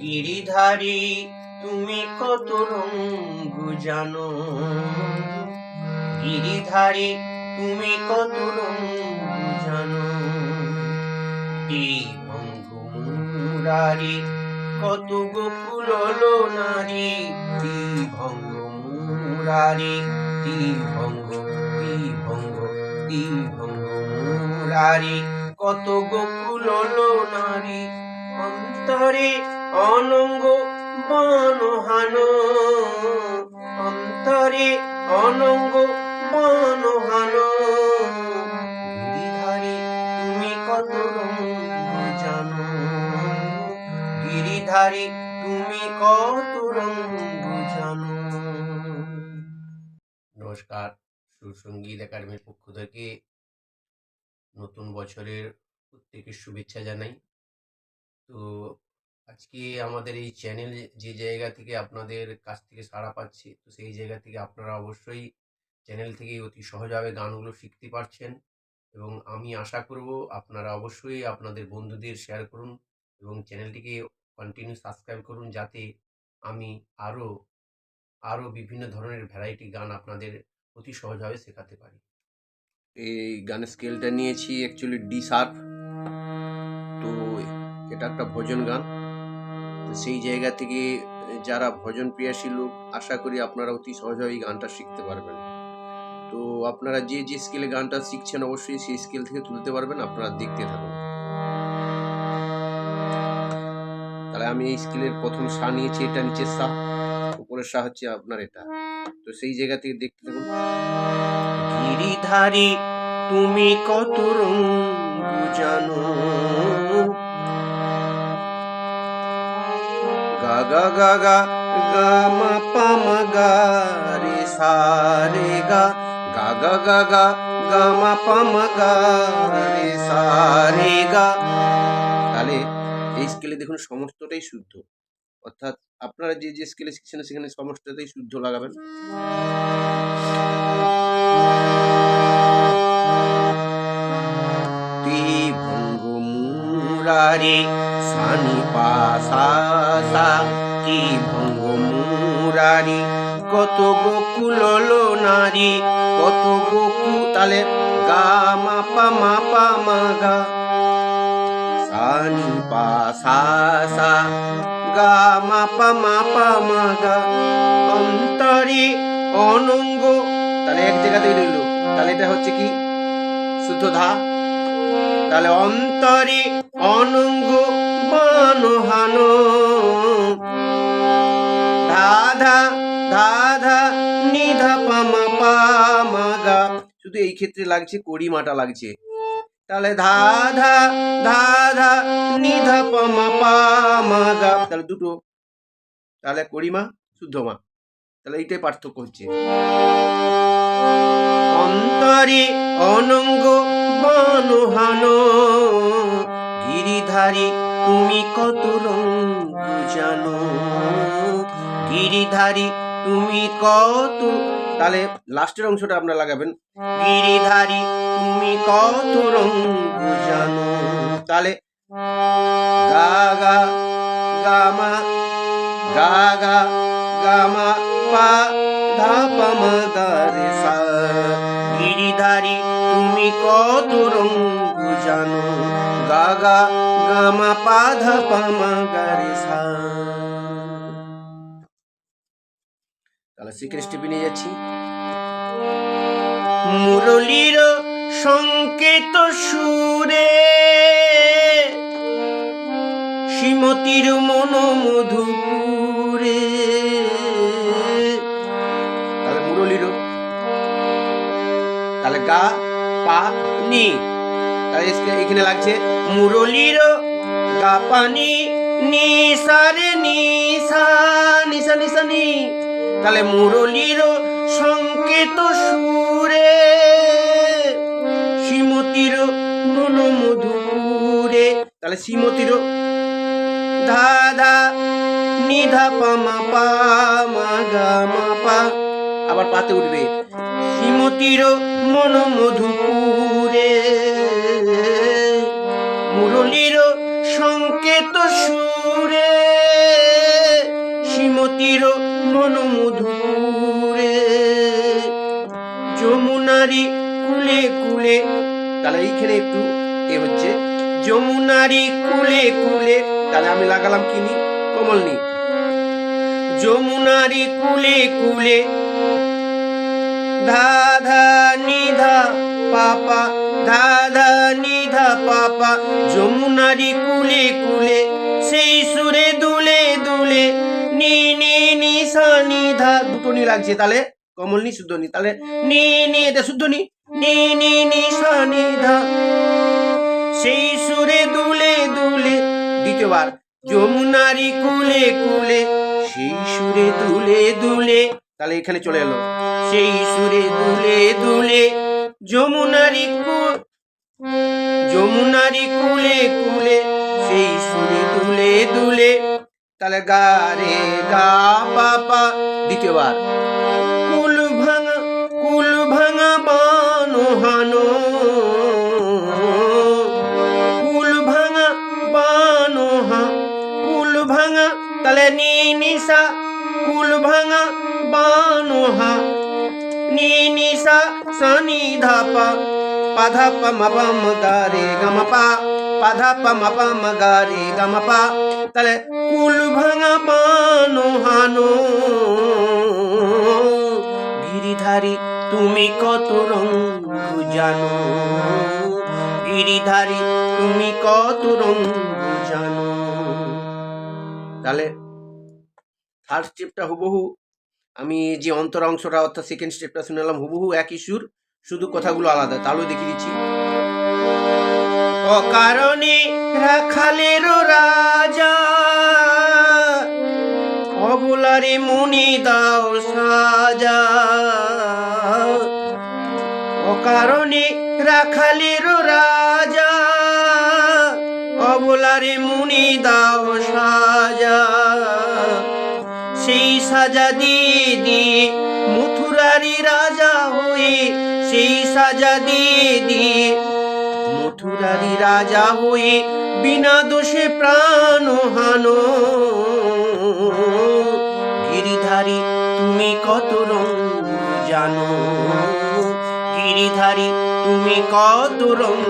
গিরিধারী, তুমি কত রঙ জানো? গিরিধারী, তুমি কত রঙ জানো? এই ভঙ্গ মুরারি কত গোকুল নারী তি ভঙ্গ মুরারি তি ভঙ্গ তি ভঙ্গ তি ভঙ্গ মুরারি কত গোকুল নারী অন্তরে অনঙ্গ বনহান অন্তরে অনঙ্গ বনহান গিরিধারী, তুমি কত জানো। গিরিধারী, তুমি কত রঙ জানো। নমস্কার সুসঙ্গীত একাডেমির পক্ষ থেকে নতুন বছরের প্রত্যেকের শুভেচ্ছা জানাই। তো আজকে আমাদের এই চ্যানেল যে জায়গা থেকে আপনাদের কাছ থেকে সাড়া পাচ্ছি, তো সেই জায়গা থেকে আপনারা অবশ্যই চ্যানেল থেকে অতি সহজভাবে গানগুলো শিখতে পারছেন এবং আমি আশা করব আপনারা অবশ্যই আপনাদের বন্ধুদের শেয়ার করুন এবং চ্যানেলটিকে কন্টিনিউ সাবস্ক্রাইব করুন যাতে আমি আরও আরও বিভিন্ন ধরনের ভ্যারাইটি গান আপনাদের অতি সহজভাবে শেখাতে পারি। এই গানের স্কেলটা নিয়েছি অ্যাকচুয়ালি ডি শার্প তো এটা একটা ভোজন গান। তো সেই জায়গা থেকে, যারা ভজন প্রিয়াসী লোক, আশা করি আপনারা অতি সহজভাবে এই গানটা শিখতে পারবেন। তো আপনারা যে যে স্কেলে গানটা শিখছেন অবশ্যই সেই স্কেল থেকে তুলতে পারবেন, আপনারা দেখতে থাকুন। তাহলে আমি এই স্কেলের প্রথম সা নিয়েছি, এটা নিচের সা, উপরের সা হচ্ছে আপনার এটা। তো সেই জায়গা থেকে দেখতে থাকুন। গিরিধারী, তুমি কত রঙ জানো? গা গা গা মা পা মা গা রে সা রে গা গা গা গা গা গা মা পা মা গা রে সা রে গা তাহলে এই স্কেলে দেখুন সমস্তটাই শুদ্ধ। অর্থাৎ আপনারা যে যে স্কেলে শিখছেন সেখানে সমস্তটাই শুদ্ধ লাগাবেন। তি ভঙ্গ মুরারে সানি সা, কি ভঙ্গ মুরারি? কত গোকুল নারী, কত গোকু তালে গা, মা পা মা পা, মা গা। সানি সা, গা, মা পা মা পা অন্তরে অনঙ্গ তাহলে এক জায়গাতেই রইল তাহলে এটা হচ্ছে কি? শুদ্ধ ধা। তাহলে অন্তরে অনঙ্গ বনহান ধাধা ধাধা নিধা পামা পামাগা শুধু এই ক্ষেত্রে লাগছে কড়িমাটা লাগছে। তাহলে ধাধা ধাধা নিধা পামা পামাগা তাহলে দুটো। তাহলে কড়িমা শুদ্ধ মা তাহলে এইটাই পার্থক্য হচ্ছে। অন্তরে গিরিধারী তুমি কত রঙ জানো? গিরিধারী, তুমি কত তাহলে লাস্টের অংশটা আপনারা লাগাবেন। গিরিধারি, তুমি কত রঙ জানো? তাহলে গা গা গামা গা গা গামা পা, ধা, পা, মা গা রে, সা। গিরিধারী, তুমি কত রঙ জানো গা গা গামা পা ধা পা মা গা রে সা তাহলে স্টেপে নিয়ে যাচ্ছি। মুরলীর সংকেত সুরে শ্রীমতির মন মধুপুরে তাহলে মুরলীর, তাহলে গা, পা, নি। এখানে লাগছে মুরলীর গা পানি নিসারে নিসা নিসা নি। তাহলে মুরলীর সংকেত সুরে, শ্রীমতির মন মধুপুরে তাহলে শ্রীমতির ধা ধা নিধা পামা পা, মা, গা, মা, পা। আবার পাতে উঠবে। শ্রীমতির মন মধুপুরে তীর মনোমধুরে যমুনারি কুলে কুলে, তাহলে এইখানে একটু এ হচ্ছে। যমুনারি কুলে কুলে, তাহলে আমি লাগালাম কিনি কমলনি যমুনারি কুলে কুলে, ধা ধা নিধা পাপা ধা ধা নিধা পাপা যমুনারি কুলে কুলে, সেই সুরে দুলে দুলে নি নি ধা দুটো নি লাগছে, তাহলে কমল নি শুদ্ধ নি তাহলে নি নি এটা শুদ্ধ নি নি নি নি নি ধা সেই সুরে দুলে দুলে, দ্বিতীয়বার। যমুনারি কুলে কুলে, সেই সুরে দুলে দুলে, তাহলে এখানে চলে এলো। সেই সুরে দুলে দুলে, যমুনারি কু যমুনারি কুলে কুলে, সেই সুরে দুলে দুলে তাহলে গা রে গা পাপা দ্বিতীয়বার। কুল ভাঙা কুল ভাঙা বানো হানো। কুল ভাঙা বানো হা, কুল ভাঙা তাহলে নি নিসা কুল ভাঙা বানো হা নি নিসা সানি ধাপা। পাধা প ম প ম গা রে গ ম পা। কুল ভাঙা হানো। গিরিধারী, তুমি কত রঙ জানো? গিরিধারী, তুমি কত রঙ জানো? তাহলে থার্ড স্টেপটা হুবহু। আমি যে অন্তর অংশটা, অর্থাৎ সেকেন্ড স্টেপটা শুনালাম, হুবহু একই সুর, শুধু কথাগুলো আলাদা। তাহলে দেখিয়ে দিচ্ছি। অকারণে রাখালের রাজা। অবলারে মুনি দাও সাজা। অকারণে রাখালের রাজা। অবলারে মুনি দাও সাজা। সেই সাজা দিয়ে দিয়ে মথুরারি রাজা হয়ে সেই সাজা দিয়ে দিয়ে মথুরারি রাজা হয়ে বিনা দোষে প্রাণ হানো। গিরিধারী, তুমি কত রং জানো? গিরিধারী, তুমি কত রঙ